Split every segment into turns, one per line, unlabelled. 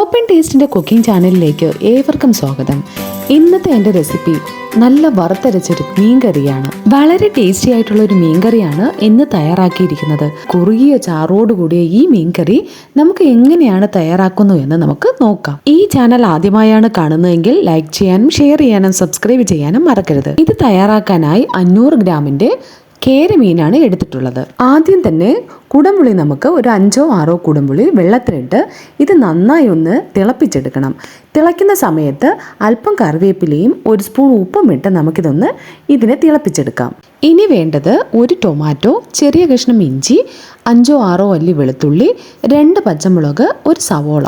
Soap and ടേസ്റ്റിന്റെ cooking ചാനലിലേക്ക് ഏവർക്കും സ്വാഗതം. ഇന്നത്തെ എന്റെ റെസിപ്പി നല്ല വറുത്തരച്ചൊരു മീൻകറിയാണ്. വളരെ ടേസ്റ്റി ആയിട്ടുള്ള ഒരു മീൻകറിയാണ് ഇന്ന് തയ്യാറാക്കിയിരിക്കുന്നത്. കുറുകിയ ചാറോട് കൂടിയ ഈ മീൻകറി നമുക്ക് എങ്ങനെയാണ് തയ്യാറാക്കുന്നു എന്ന് നമുക്ക് നോക്കാം. ഈ ചാനൽ ആദ്യമായാണ് കാണുന്നതെങ്കിൽ ലൈക്ക് ചെയ്യാനും ഷെയർ ചെയ്യാനും സബ്സ്ക്രൈബ് ചെയ്യാനും മറക്കരുത്. ഇത് തയ്യാറാക്കാനായി അഞ്ഞൂറ് ഗ്രാമിന്റെ കേരമീനാണ് എടുത്തിട്ടുള്ളത്. ആദ്യം തന്നെ കുടമ്പുളി നമുക്ക് ഒരു അഞ്ചോ ആറോ കുടംപുളി വെള്ളത്തിലിട്ട് ഇത് നന്നായി ഒന്ന് തിളപ്പിച്ചെടുക്കണം. തിളയ്ക്കുന്ന സമയത്ത് അല്പം കറിവേപ്പിലയും ഒരു സ്പൂൺ ഉപ്പും ഇട്ട് നമുക്കിതൊന്ന് ഇതിനെ തിളപ്പിച്ചെടുക്കാം. ഇനി വേണ്ടത് ഒരു ടൊമാറ്റോ ചെറിയ കഷ്ണം ഇഞ്ചി അഞ്ചോ ആറോ അല്ലി വെളുത്തുള്ളി രണ്ട് പച്ചമുളക് ഒരു സവോള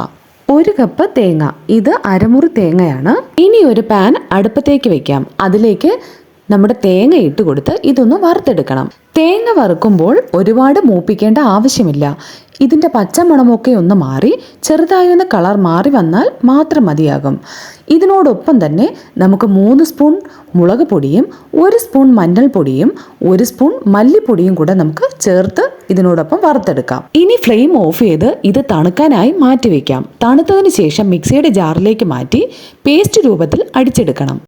ഒരു കപ്പ് തേങ്ങ. ഇത് അരമുറി തേങ്ങയാണ്. ഇനി ഒരു പാൻ അടുപ്പത്തേക്ക് വെക്കാം. അതിലേക്ക് നമ്മുടെ തേങ്ങ ഇട്ട് കൊടുത്ത് ഇതൊന്ന് വറുത്തെടുക്കണം. തേങ്ങ വറുക്കുമ്പോൾ ഒരുപാട് മൂപ്പിക്കേണ്ട ആവശ്യമില്ല. ഇതിന്റെ പച്ചമണമൊക്കെ ഒന്ന് മാറി ചെറുതായി ഒന്ന് കളർ മാറി വന്നാൽ മാത്രം മതിയാകും. ഇതിനോടൊപ്പം തന്നെ നമുക്ക് മൂന്ന് സ്പൂൺ മുളക് പൊടിയും ഒരു സ്പൂൺ മഞ്ഞൾപ്പൊടിയും ഒരു സ്പൂൺ മല്ലിപ്പൊടിയും കൂടെ നമുക്ക് ചേർത്ത് ഇതിനോടൊപ്പം വറുത്തെടുക്കാം. ഇനി ഫ്ലെയിം ഓഫ് ചെയ്ത് ഇത് തണുക്കാനായി മാറ്റിവെക്കാം. തണുത്തതിന് ശേഷം മിക്സിയുടെ ജാറിലേക്ക് മാറ്റി പേസ്റ്റ് രൂപത്തിൽ അടിച്ചെടുക്കണം.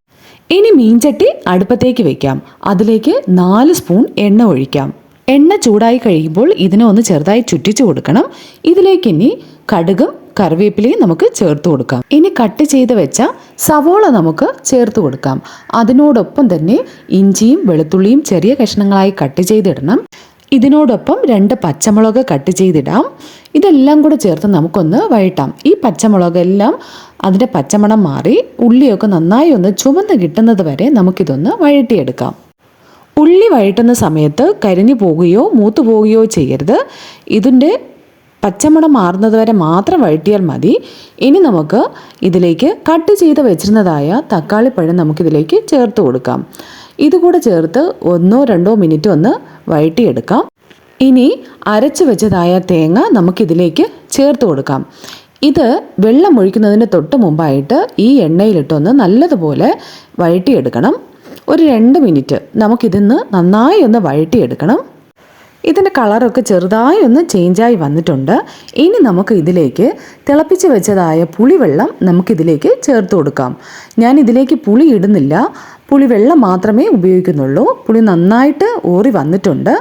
ഇനി മീൻചട്ടി അടുപ്പത്തേക്ക് വെക്കാം. അതിലേക്ക് നാല് സ്പൂൺ എണ്ണ ഒഴിക്കാം. എണ്ണ ചൂടായി കഴിയുമ്പോൾ ഇതിനെ ഒന്ന് ചെറുതായി ചുറ്റിച്ചു കൊടുക്കണം. ഇതിലേക്ക് ഇനി കടുകും കറിവേപ്പിലയും നമുക്ക് ചേർത്ത് കൊടുക്കാം. ഇനി കട്ട് ചെയ്ത് വെച്ച സവോള നമുക്ക് ചേർത്ത് കൊടുക്കാം. അതിനോടൊപ്പം തന്നെ ഇഞ്ചിയും വെളുത്തുള്ളിയും ചെറിയ കഷ്ണങ്ങളായി കട്ട് ചെയ്തിടണം. ഇതിനോടൊപ്പം രണ്ട് പച്ചമുളക് കട്ട് ചെയ്തിടാം. ഇതെല്ലാം കൂടെ ചേർത്ത് നമുക്കൊന്ന് വഴട്ടാം ഈ പച്ചമുളക് എല്ലാം അതിന്റെ പച്ചമണം മാറി ഉള്ളിയൊക്കെ നന്നായി ഒന്ന് ചുമന്ന് കിട്ടുന്നത് വരെ നമുക്കിതൊന്ന് വഴട്ടിയെടുക്കാം ഉള്ളി വഴറ്റുന്ന സമയത്ത് കരിഞ്ഞു പോവുകയോ മൂത്തു പോവുകയോ ചെയ്യരുത്. ഇതിന്റെ പച്ചമണം മാറുന്നത് വരെ മാത്രം വഴറ്റിയാൽ മതി. ഇനി നമുക്ക് ഇതിലേക്ക് കട്ട് ചെയ്ത് വെച്ചിരുന്നതായ തക്കാളിപ്പഴം നമുക്കിതിലേക്ക് ചേർത്ത് കൊടുക്കാം. ഇതുകൂടെ ചേർത്ത് ഒന്നോ രണ്ടോ മിനിറ്റ് ഒന്ന് വഴറ്റിയെടുക്കാം. ഇനി അരച്ച് വെച്ചതായ തേങ്ങ നമുക്കിതിലേക്ക് ചേർത്ത് കൊടുക്കാം. ഇത് വെള്ളം ഒഴിക്കുന്നതിന് തൊട്ട് മുമ്പായിട്ട് ഈ എണ്ണയിലിട്ടൊന്ന് നല്ലതുപോലെ വഴറ്റിയെടുക്കണം. ഒരു രണ്ട് മിനിറ്റ് നമുക്കിതിന്ന് നന്നായി ഒന്ന് വഴറ്റിയെടുക്കണം. ഇതിന്റെ കളറൊക്കെ ചെറുതായി ഒന്ന് ചേഞ്ചായി വന്നിട്ടുണ്ട്. ഇനി നമുക്ക് ഇതിലേക്ക് തിളപ്പിച്ച് വെച്ചതായ പുളിവെള്ളം നമുക്കിതിലേക്ക് ചേർത്ത് കൊടുക്കാം. ഞാൻ ഇതിലേക്ക് പുളി ഇടുന്നില്ല. പുളി വെള്ളം മാത്രമേ ഉപയോഗിക്കുന്നുള്ളൂ. പുളി നന്നായിട്ട് ഊറി വന്നിട്ടുണ്ട്.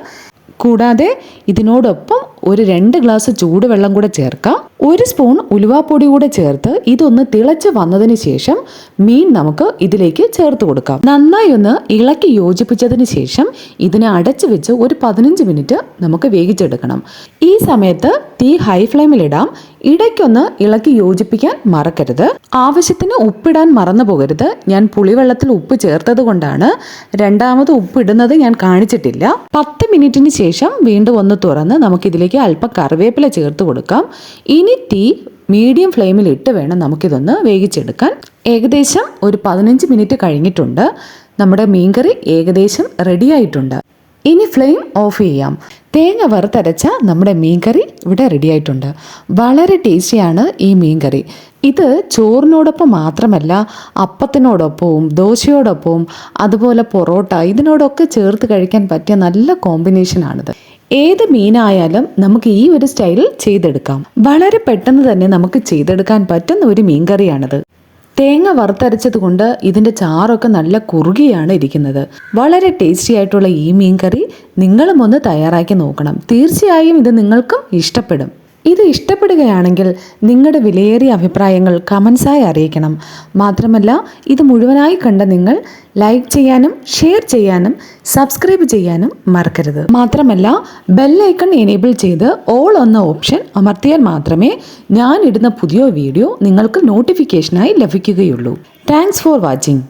കൂടാതെ ഇതിനോടൊപ്പം ഒരു രണ്ട് ഗ്ലാസ് ചൂടുവെള്ളം കൂടെ ചേർക്കാം. ഒരു സ്പൂൺ ഉലുവാപ്പൊടി കൂടെ ചേർത്ത് ഇതൊന്ന് തിളച്ച് വന്നതിന് ശേഷം മീൻ നമുക്ക് ഇതിലേക്ക് ചേർത്ത് കൊടുക്കാം. നന്നായി ഒന്ന് ഇളക്കി യോജിപ്പിച്ചതിന് ശേഷം ഇതിനെ അടച്ചു വെച്ച് ഒരു പതിനഞ്ച് മിനിറ്റ് നമുക്ക് വേവിച്ചെടുക്കണം. ഈ സമയത്ത് തീ ഹൈ ഫ്ലെയിമിലിടാം ഇടയ്ക്കൊന്ന് ഇളക്കി യോജിപ്പിക്കാൻ മറക്കരുത്. ആവശ്യത്തിന് ഉപ്പിടാൻ മറന്നു പോകരുത്. ഞാൻ പുളിവെള്ളത്തിൽ ഉപ്പ് ചേർത്തത് കൊണ്ടാണ് രണ്ടാമത് ഉപ്പിടുന്നത് ഞാൻ കാണിച്ചിട്ടില്ല. പത്ത് മിനിറ്റിന് ശേഷം വീണ്ടും ഒന്ന് തുറന്ന് നമുക്കിതിലേക്ക് അല്പം കറിവേപ്പില ചേർത്ത് കൊടുക്കാം. ഇനി തീ മീഡിയം ഫ്ലെയിമിൽ ഇട്ട് വേണം നമുക്കിതൊന്ന് വേവിച്ചെടുക്കാൻ. ഏകദേശം ഒരു പതിനഞ്ച് മിനിറ്റ് കഴിഞ്ഞിട്ടുണ്ട്. നമ്മുടെ മീൻകറി ഏകദേശം റെഡിയായിട്ടുണ്ട് ഇനി ഫ്ലെയിം ഓഫ് ചെയ്യാം. തേങ്ങ വറുത്തരച്ച നമ്മുടെ മീൻകറി ഇവിടെ റെഡി ആയിട്ടുണ്ട്. വളരെ ടേസ്റ്റിയാണ് ഈ മീൻകറി. ഇത് ചോറിനോടൊപ്പം മാത്രമല്ല അപ്പത്തിനോടൊപ്പവും ദോശയോടൊപ്പവും അതുപോലെ പൊറോട്ട ഇതിനോടൊക്കെ ചേർത്ത് കഴിക്കാൻ പറ്റിയ നല്ല കോമ്പിനേഷനാണിത് ഏത് മീനായാലും നമുക്ക് ഈ ഒരു സ്റ്റൈലിൽ ചെയ്തെടുക്കാം. വളരെ പെട്ടെന്ന് തന്നെ നമുക്ക് ചെയ്തെടുക്കാൻ പറ്റുന്ന ഒരു മീൻകറിയാണിത്. തേങ്ങ വറുത്തരച്ചത് കൊണ്ട് ഇതിന്റെ ചാറൊക്കെ നല്ല കുറുകിയാണ് ഇരിക്കുന്നത്. വളരെ ടേസ്റ്റി ആയിട്ടുള്ള ഈ മീൻ കറി നിങ്ങളും ഒന്ന് തയ്യാറാക്കി നോക്കണം. തീർച്ചയായും ഇത് നിങ്ങൾക്കും ഇഷ്ടപ്പെടും. ഇത് ഇഷ്ടപ്പെടുകയാണെങ്കിൽ നിങ്ങളുടെ വിലയേറിയ അഭിപ്രായങ്ങൾ കമൻസായി അറിയിക്കണം. മാത്രമല്ല ഇത് മുഴുവനായി കണ്ട നിങ്ങൾ ലൈക്ക് ചെയ്യാനും ഷെയർ ചെയ്യാനും സബ്സ്ക്രൈബ് ചെയ്യാനും മറക്കരുത്. മാത്രമല്ല ബെല്ലൈക്കൺ എനേബിൾ ചെയ്ത് ഓൾ എന്ന ഓപ്ഷൻ അമർത്തിയാൽ മാത്രമേ ഞാൻ ഇടുന്ന പുതിയ വീഡിയോ നിങ്ങൾക്ക് നോട്ടിഫിക്കേഷനായി ലഭിക്കുകയുള്ളൂ. Thanks for watching